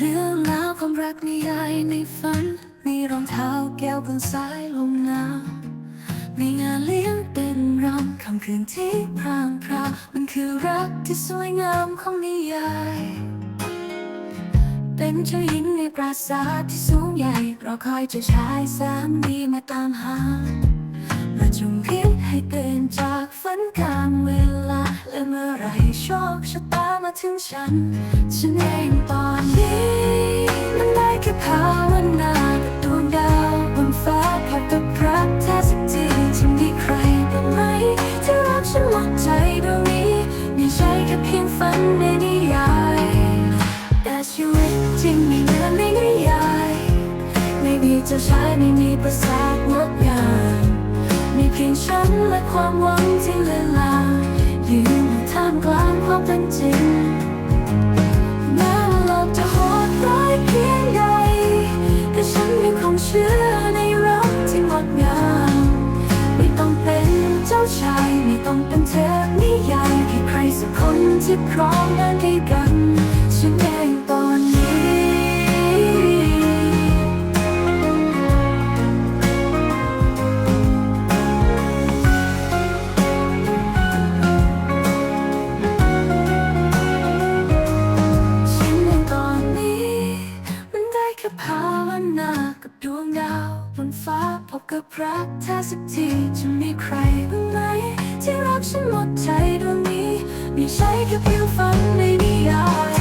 เรื่องราวความรักนิยายในฝัน มีรองเท้าแก้วบนสายลมหนาวมีงานเลี้ยงเป็นรำคำคืนที่พรางพราวมันคือรักที่สวยงามของนิยาย เป็นเจ้าหญิงในปราสาทที่สูงใหญ่รอคอยเจ้าชายสามดีมาตามหามาจงพิษให้ตื่นจากฝันกลางเวลาและเมื่อไรโชคชะตามาถึงฉัน ฉันเองตอน พียงฝันในนิยายแต่ชีวิตจริงไม่เหมือนในนิยายไม่มีเจ้าชายไม่มีประสาทงดงามมีเพียงฉันและความหวังที่เลือนลางยืนอยู่ท่ามกลางความเป็นจริงแม้ว่าโลกจะโหดร้ายเพียงใดแต่ฉันยังคงเชื่อในรักที่งดงามไม่ต้องเป็นเจ้าชายไม่ต้องเป็นเทพ คนที่พร้อมเดินด้วยกันฉันเองตอนนี้ฉันในตอนนี้ มันได้แค่ภาวนากับดวงดาวบนฟ้าพบกับรักแท้สักทีจะมีใคร ม่ใช้แค่เพียงฝันในนิยาย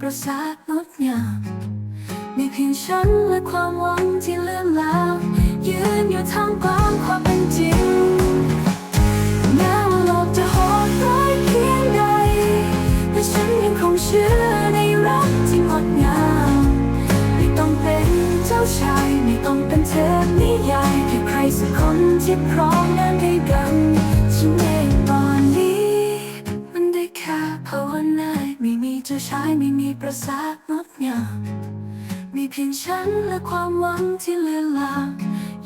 ปราสาทงดงามมีเพียงฉันและความหวังที่เลือนลางยืนอยู่ท่ามกลางความเป็นจริงแม้ว่าโลกจะโหดร้ายเพียงใดแต่ฉันยังคงเชื่อในรักที่งดงามไม่ต้องเป็นเจ้าชายไม่ต้องเป็นเทพนิยายแค่ใครสักคนที่พร้อมเดินด้ว ชายไม่มีปราสาทงดงามมีเพียงฉันและความหวังที่เลือนลาง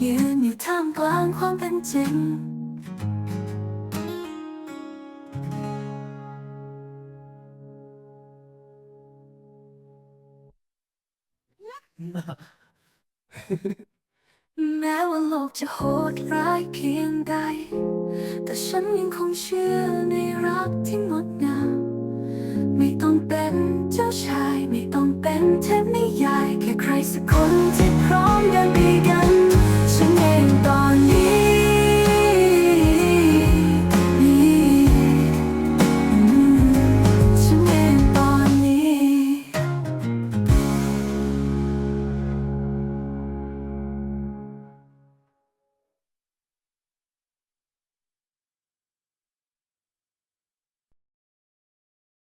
ยืนอยู่ท่ามกลางความเป็นจริงแม้ว่าโลกจะโหดร้ายเพียงใด แต่ฉันยังคงเชื่อในรักที่งดงาม ไม่ต้องเป็นเจ้าชาย ไม่ต้องเป็นเทพนิ